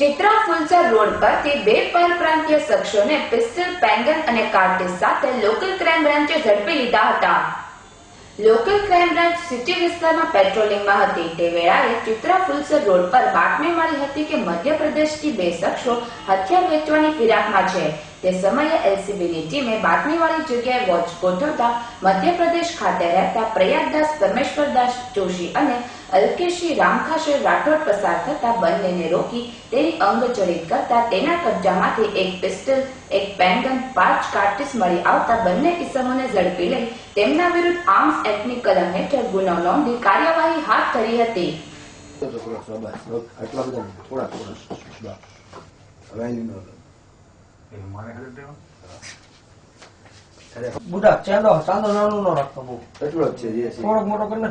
Chitra Fulsar road પરથી બે પરપ્રાંતીય શખ્સોને pistol પેંગન અને કાર્ટિસ સાથે લોકલ ક્રાઇમ બ્રાન્ચે ઝડપી લીધા હતા. લોકલ ક્રાઇમ બ્રાન્ચ સિટી વિસ્તારમાં પેટ્રોલિંગમાં હતી. તે વેળાએ ચિત્રા ફુલસર રોડ પર બાતમી મળી હતી કે મધ્યપ્રદેશથી બે શખ્સો હથિયાર વેચવાની ફિરાકમાં છે. તે સમયે એલસીબીની ટીમે બાતમીવાળી જગ્યાએ વોચ ગોઠવતા મધ્યપ્રદેશ ખાતે રહેતા પ્રયાગદાસ પરમેશ્વરદાસ જોશી અને અલ્કેશી રામખાશે રાઠોડ પસાર થતા બંનેને રોકી તેની અંગ જડિત કરતા તેના કબજામાંથી એક પિસ્ટલ એક પેનગન પાંચ કાર્ટિસ મળી આવતા બંને કિસ્સાઓને ઝડપી લઈ તેમના વિરુદ્ધ આર્મ્સ એક્ટની કલમ હેઠળ ગુનો નોંધી કાર્યવાહી હાથ ધરી હતી. આટલા બધા થોડા થોડા. બુડા ચાંદો ચાંદો નાનું નો રાખતો બહુ. એટલો જ છે થોડોક મોટો કરીને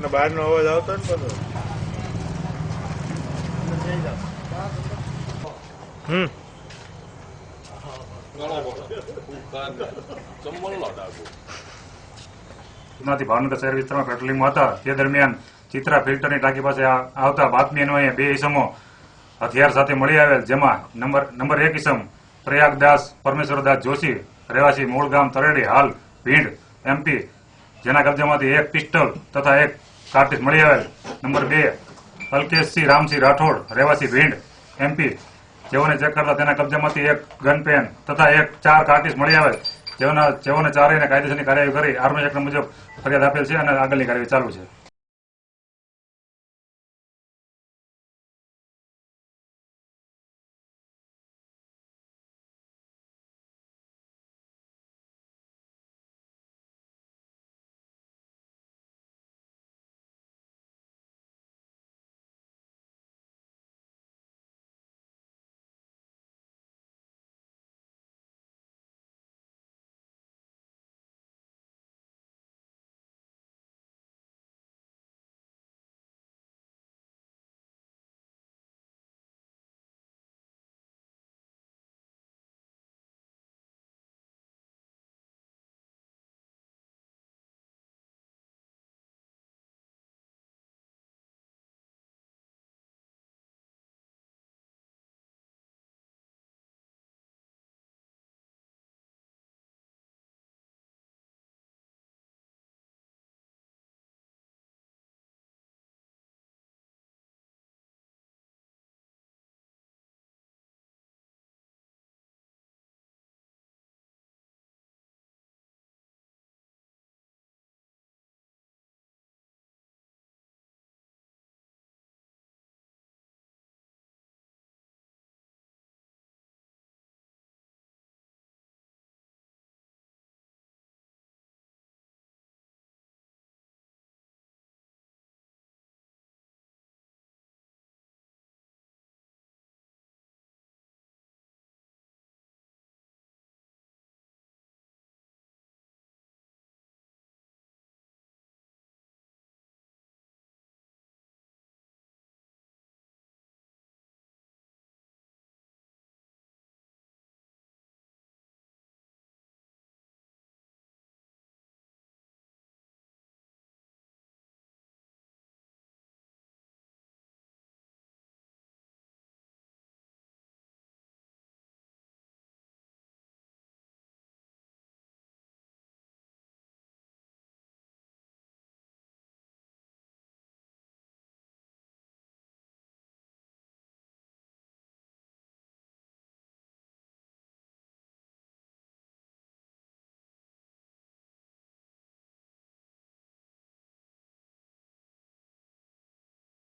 એનો બહારનો અવાજ આવતો ને બધો. હમ. ભાવનગર શહેર વિસ્તારમાં પેટ્રોલિંગમાં હતા. તે દરમિયાન ચિત્રા ફિલ્ટરની ટાંકી પાસે આવતા બાતમી અન્વયે બે ઇસમો હથિયાર સાથે મળી આવેલ જેમાં નંબર નંબર એક ઇસમ પ્રયાગદાસ પરમેશ્વરદાસ જોશી રહેવાસી મૂળ ગામ તરેડી હાલ ભીંડ એમપી જેના કબજામાંથી એક પિસ્ટલ તથા એક કાર્ટિસ મળી આવેલ નંબર બે, અલ્કેશસિંહ, રામસિંહ રાઠોડ, રહેવાસી ભીંડ એમપી જેઓને ચેક કરતા તેના કબજામાંથી એક ગન પેન તથા એક ચાર કાર્ટિસ મળી આવેલ જેઓના જેઓને ચારેયને કાયદેસરની કાર્યવાહી કરી, આર્મી એક્ટ મુજબ ફરિયાદ આપેલ છે અને આગળની કાર્યવાહી ચાલુ છે.